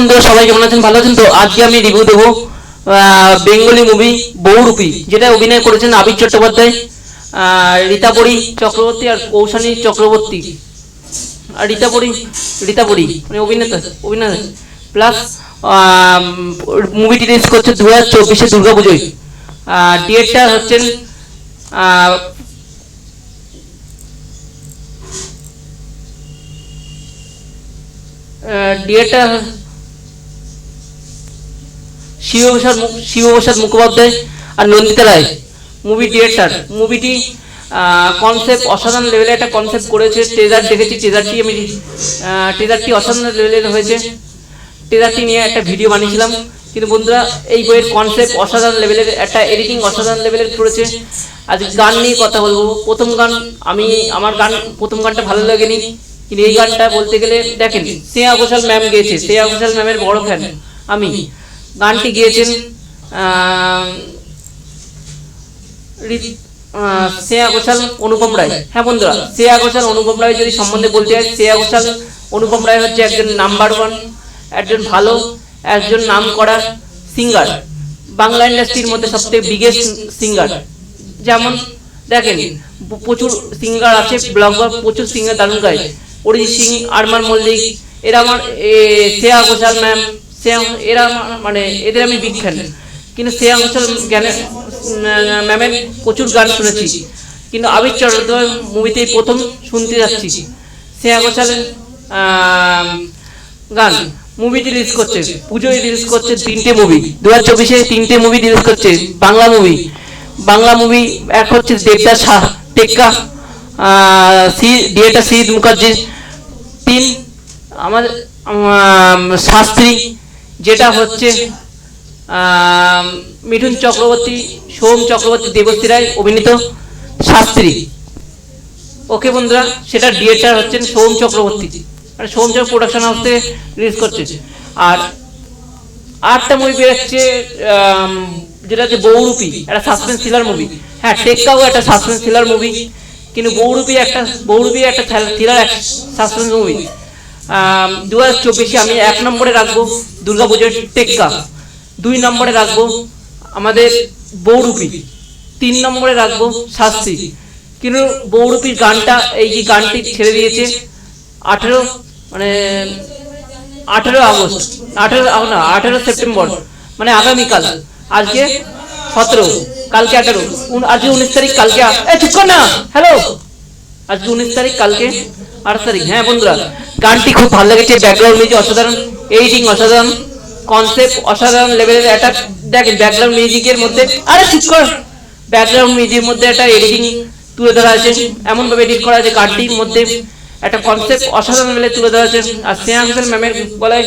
বন্ধুরা, সবাই কেমন আছেন? ভালো আছেন? তো আজকে আমি রিভিউ দেবো বেঙ্গলি মুভি বহুরূপী, যেটা অভিনয় করেছেন আবির চট্টোপাধ্যায় রীতাপরি চক্রবর্তী আর কৌশানী চক্রবর্তী। আর রীতাপরি রীতাপরি মানে অভিনেতা অভিনেতা প্লাস মুভিটি রিলিজ করছে দু হাজার চব্বিশে দুর্গা পুজোয় ডিএডটা হচ্ছেন ডিএটা শিবপ্রসাদ শিবপ্রসাদ মুখোপাধ্যায় আর নন্দিতা রায়। মুভি ডিরেক্টর মুভিটি কনসেপ্ট অসাধারণ লেভেলে একটা কনসেপ্ট করেছে। ট্রেজার দেখেছি ট্রেজারটি আমি ট্রেজারটি অসাধারণ লেভেলের হয়েছে। ট্রেজারটি নিয়ে একটা ভিডিও বানিয়েছিলাম। কিন্তু বন্ধুরা, এই বইয়ের কনসেপ্ট অসাধারণ লেভেলের একটা এডিটিং অসাধারণ লেভেলের করেছে। আজ গান নিয়ে কথা বলব। প্রথম গান আমি, আমার গান, প্রথম গানটা ভালো লাগেনি। কিন্তু এই গানটা বলতে গেলে, দেখেন, শ্রেয়া ঘোষাল ম্যাম গেয়েছে। শ্রেয়া ঘোষাল ম্যামের বড় ফ্যান আমি। গানটি গিয়েছেন রি- শ্রেয়া ঘোষাল অনুপম রায়। হ্যাঁ বন্ধুরা শ্রেয়া ঘোষাল অনুপম রায় যদি সম্বন্ধে বলতে হয় শ্রেয়া ঘোষাল অনুপম রায় হচ্ছে একজন নাম্বার ওয়ান একজন ভালো একজন নাম করা সিঙ্গার বাংলা ইন্ডাস্ট্রির মধ্যে সবথেকে বিগেস্ট সিঙ্গার যেমন দেখেন প্রচুর সিঙ্গার আছে ব্লগার প্রচুর সিঙ্গার দারুণ গায়। অরিজিৎ সিং আরমান মল্লিক এরা আমার শ্রেয়া ঘোষাল ম্যাম শ্রেয়া এরা আমার- মানে এদের আমি বিখ্যাত কিন্তু ঘোষাল জ্ঞানের ম্যামের প্রচুর গান শুনেছি কিন্তু আবির চট্টোপাধ্যায় মুভিতেই প্রথম শুনতে যাচ্ছি শ্রেয়া ঘোষালের গান মুভি রিলিজ করছে পুজোয় রিলিজ করছে তিনটে মুভি দু হাজার চব্বিশে তিনটে মুভি রিলিজ করছে বাংলা মুভি বাংলা মুভি এক হচ্ছে দেবদাস শাহ টেক্কা সি ডিএটা সিদ মুখার্জি তিন আমার আম, শাস্ত্রী যেটা হচ্ছে মিঠুন চক্রবর্তী, সোম চক্রবর্তী দেবশ্রী রায় অভিনীত শাস্ত্রী। ওকে বন্ধুরা, সেটা ডিরেক্টর হচ্ছেন সোম চক্রবর্তী। মানে সোম চক্র প্রোডাকশন হাউস থেকে রিলিজ করছে। আর আটটা মুভি বেরোচ্ছে যেটা হচ্ছে বৌরূপী একটা সাসপেন্স থ্রিলার মুভি হ্যাঁ টেক্কাও একটা সাসপেন্স থ্রিলার মুভি কিন্তু বৌরূপী একটা বৌরূপী একটা থ্রিলার সাসপেন্স মুভি দু হাজার চব্বিশে আমি এক নম্বরে রাখব দুর্গা পুজোর টেক্কা, দুই নম্বরে রাখব আমাদের বহুরূপী তিন নম্বরে রাখব শাস্তি কিন্তু বহুরূপীর গানটা, এই যে গানটি ছেড়ে দিয়েছে, আঠেরো মানে আঠেরো আগস্ট, আঠেরো না, আঠেরো সেপ্টেম্বর মানে আগামীকাল, আজকে সতেরো, কালকে আঠেরো আজকে উনিশ তারিখ, কালকে এ, চুপ না, হ্যালো, আজকে উনিশ তারিখ, কালকে তারিখ হ্যাঁ বন্ধুরা, গানটি খুব ভালো লেগেছে ব্যাকগ্রাউন্ড মিউজিক অসাধারণ এডিটিং অসাধারণ কনসেপ্ট অসাধারণ লেভেলের একটা, দেখেন ব্যাকগ্রাউন্ড মিউজিকের মধ্যে, আরে চুপ কর ব্যাকগ্রাউন্ড মিউজিকের মধ্যে একটা এডিটিং তুলে ধরা আছে এমন ভাবে এডিট করা আছে গানটির মধ্যে, একটা কনসেপ্ট অসাধারণ লেভেলে তুলে ধরা আছে, আর স্নেহা হোসেন ম্যামের বলায়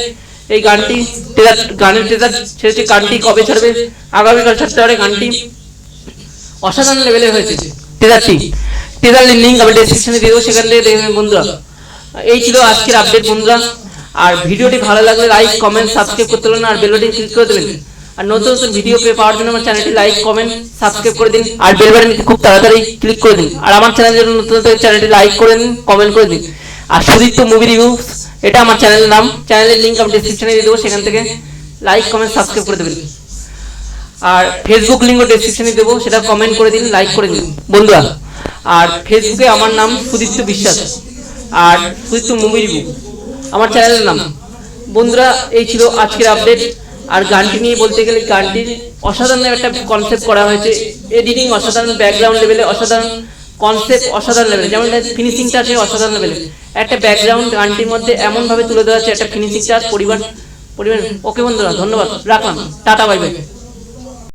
এই গানটি ট্রেলার গানের ট্রেলার ছেড়েছে, গানটি কবে ছাড়বে? আগামীকাল ছাড়তে পারে গানটি অসাধারণ লেভেলের হয়েছে ট্রেলারটি ট্রেলারের লিঙ্ক আমি ডেসক্রিপশনে দিয়ে দেবো, সেখান থেকে দেখবেন বন্ধুরা। এই ছিল আজকের আপডেট বন্ধুরা। আর ভিডিওটি ভালো লাগলে লাইক কমেন্ট সাবস্ক্রাইব করতে পারেন আর বেল বাটন ক্লিক করে দেবেন। আর নতুন নতুন ভিডিও পেয়ে পাওয়ার জন্য আমার চ্যানেলটি লাইক কমেন্ট সাবস্ক্রাইব করে দিন। আর বেল বাটন খুব তাড়াতাড়ি ক্লিক করে দিন। আর আমার চ্যানেলের নতুন নতুন চ্যানেলটি লাইক করে দিন কমেন্ট করে দিন। আর সুদীপ্ত মুভি রিভিউ এটা আমার চ্যানেলের নাম। চ্যানেলের লিঙ্ক আমি ডেসক্রিপশনে দিয়ে দেবো, সেখান থেকে লাইক কমেন্ট সাবস্ক্রাইব করে দেবেন। আর ফেসবুক লিঙ্কও ডেসক্রিপশনে দেবো, সেটা কমেন্ট করে দিন লাইক করে দিন। বন্ধুরা আর ফেসবুকে আমার নাম সুদীপ্ত বিশ্বাস। আর সুদীপ্ত মুভি রিভিউ আমার চ্যানেলের নাম। বন্ধুরা, এই ছিল আজকের আপডেট আর গানটি নিয়ে বলতে গেলে গানটির অসাধারণ একটা কনসেপ্ট করা হয়েছে। এডিটিং অসাধারণ ব্যাকগ্রাউন্ড লেভেলে অসাধারণ কনসেপ্ট অসাধারণ লেভেলে যেমন ফিনিশিংটা আছে অসাধারণ লেভেলে একটা ব্যাকগ্রাউন্ড গানটির মধ্যে এমনভাবে তুলে দেওয়া আছে, একটা ফিনিশিং টাচ পরিবার পরিবার ওকে বন্ধুরা, ধন্যবাদ। রাখলাম। Tata bye bye